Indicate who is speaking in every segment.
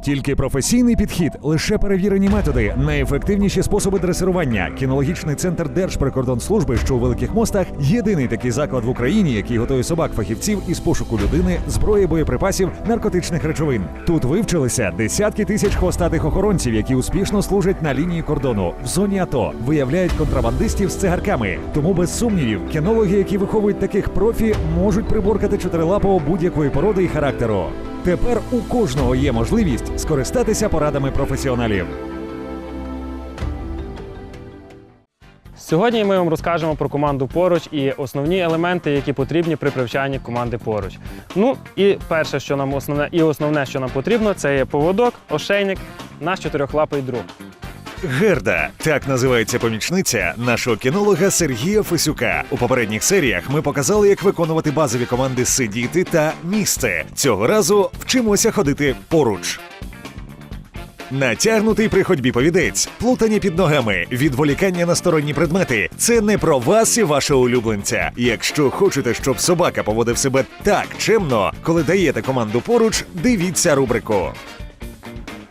Speaker 1: Тільки професійний підхід, лише перевірені методи, найефективніші способи дресирування. Кінологічний центр Держприкордонслужби, що у великих мостах, єдиний такий заклад в Україні, який готує собак фахівців із пошуку людини, зброї, боєприпасів, наркотичних речовин. Тут вивчилися десятки тисяч хвостатих охоронців, які успішно служать на лінії кордону в зоні АТО, виявляють контрабандистів з цигарками. Тому без сумнівів, кінологи, які виховують таких профі, можуть приборкати чотирилапого будь-якої породи і характеру. Тепер у кожного є можливість скористатися порадами професіоналів.
Speaker 2: Сьогодні ми вам розкажемо про команду поруч і основні елементи, які потрібні при привчанні команди поруч. Ну і перше, що нам основне, і основне, що нам потрібно, це є поводок, ошейник, наш чотирьохлапий друг.
Speaker 1: Герда так називається помічниця нашого кінолога Сергія Фесюка. У попередніх серіях ми показали, як виконувати базові команди сидіти та місце. Цього разу вчимося ходити поруч. Натягнутий при ходьбі повідець, плутання під ногами, відволікання на сторонні предмети це не про вас і вашого улюбленця. Якщо хочете, щоб собака поводив себе так чемно, коли даєте команду поруч, дивіться рубрику.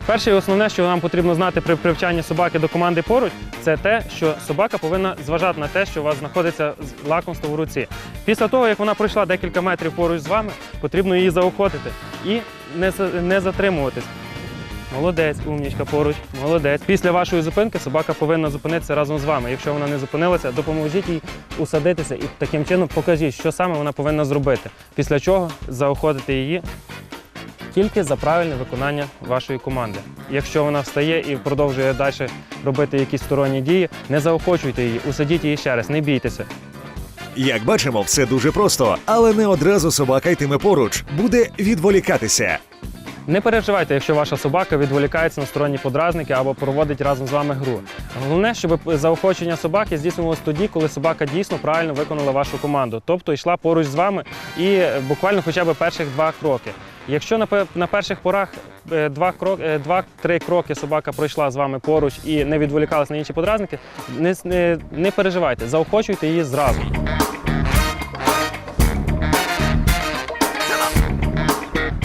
Speaker 2: Перше і основне, що нам потрібно знати при привчанні собаки до команди поруч, це те, що собака повинна зважати на те, що у вас знаходиться лакомство в руці. Після того, як вона пройшла декілька метрів поруч з вами, потрібно її заохотити і не, не затримуватись. Молодець, умнічка поруч, молодець. Після вашої зупинки собака повинна зупинитися разом з вами. Якщо вона не зупинилася, допоможіть їй усадитися і таким чином покажіть, що саме вона повинна зробити. Після чого заохотити її тільки за правильне виконання вашої команди. Якщо вона встає і продовжує далі робити якісь сторонні дії, не заохочуйте її, усадіть її ще раз, не бійтеся.
Speaker 1: Як бачимо, все дуже просто, але не одразу собака йтиме поруч, буде відволікатися.
Speaker 2: Не переживайте, якщо ваша собака відволікається на сторонні подразники або проводить разом з вами гру. Головне, щоб заохочення собаки здійснювалося тоді, коли собака дійсно правильно виконала вашу команду, тобто йшла поруч з вами і буквально хоча б перших два кроки. Якщо на, перших порах е, два крок, е, два-три кроки собака пройшла з вами поруч і не відволікалася на інші подразники, не, не, не переживайте, заохочуйте її зразу.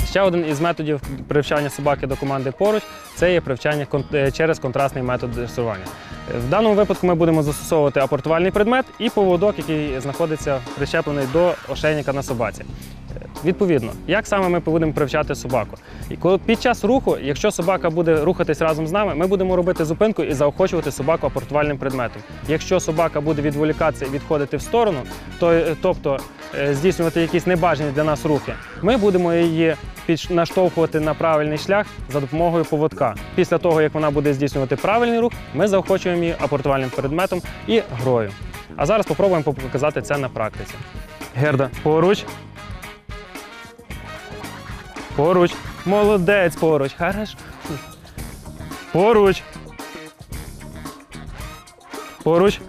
Speaker 2: Ще один із методів привчання собаки до команди поруч це є привчання е, через контрастний метод дресування. В даному випадку ми будемо застосовувати апортувальний предмет і поводок, який знаходиться прищеплений до ошейника на собаці. Відповідно, як саме ми будемо привчати собаку? І коли під час руху, якщо собака буде рухатись разом з нами, ми будемо робити зупинку і заохочувати собаку апортувальним предметом. Якщо собака буде відволікатися і відходити в сторону, то, е, тобто е, здійснювати якісь небажані для нас рухи, ми будемо її наштовхувати на правильний шлях за допомогою поводка. Після того, як вона буде здійснювати правильний рух, ми заохочуємо її апортувальним предметом і грою. А зараз спробуємо показати це на практиці. Герда, поруч. Поруч. Молодець поруч. Хорошо. Поруч. Поруч.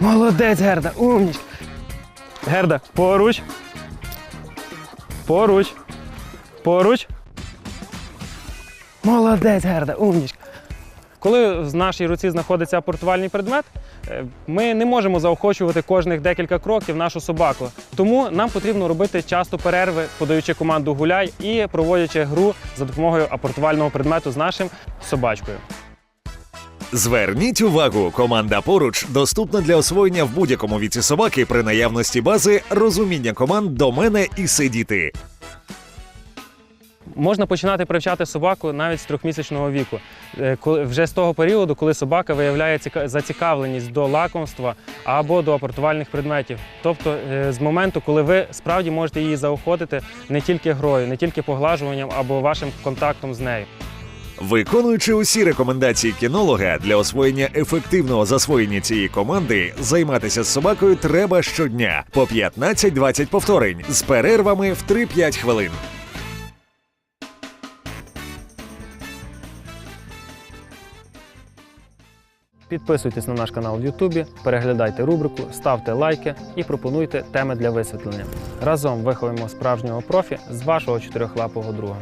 Speaker 2: Молодець, Герда. Умнічка. Герда, поруч. Поруч. Поруч. Молодець, Герда, умнічка. Коли в нашій руці знаходиться апортувальний предмет, е, ми не можемо заохочувати кожних декілька кроків нашу собаку. Тому нам потрібно робити часто перерви, подаючи команду гуляй і проводячи гру за допомогою апортувального предмету з нашим собачкою.
Speaker 1: Зверніть увагу, команда поруч доступна для освоєння в будь-якому віці собаки при наявності бази розуміння команд до мене і сидіти.
Speaker 2: Можна починати привчати собаку навіть з трьохмісячного віку. Е, Вже з того періоду, коли собака виявляє зацікавленість до лакомства або до апортувальних предметів. Тобто е, з моменту, коли ви справді можете її заохотити не тільки грою, не тільки поглажуванням або вашим контактом з нею.
Speaker 1: Виконуючи усі рекомендації кінолога для освоєння ефективного засвоєння цієї команди, займатися з собакою треба щодня по 15-20 повторень з перервами в 3-5 хвилин.
Speaker 2: Підписуйтесь на наш канал в Ютубі, переглядайте рубрику, ставте лайки і пропонуйте теми для висвітлення. Разом виховуємо справжнього профі з вашого чотирьохлапого друга.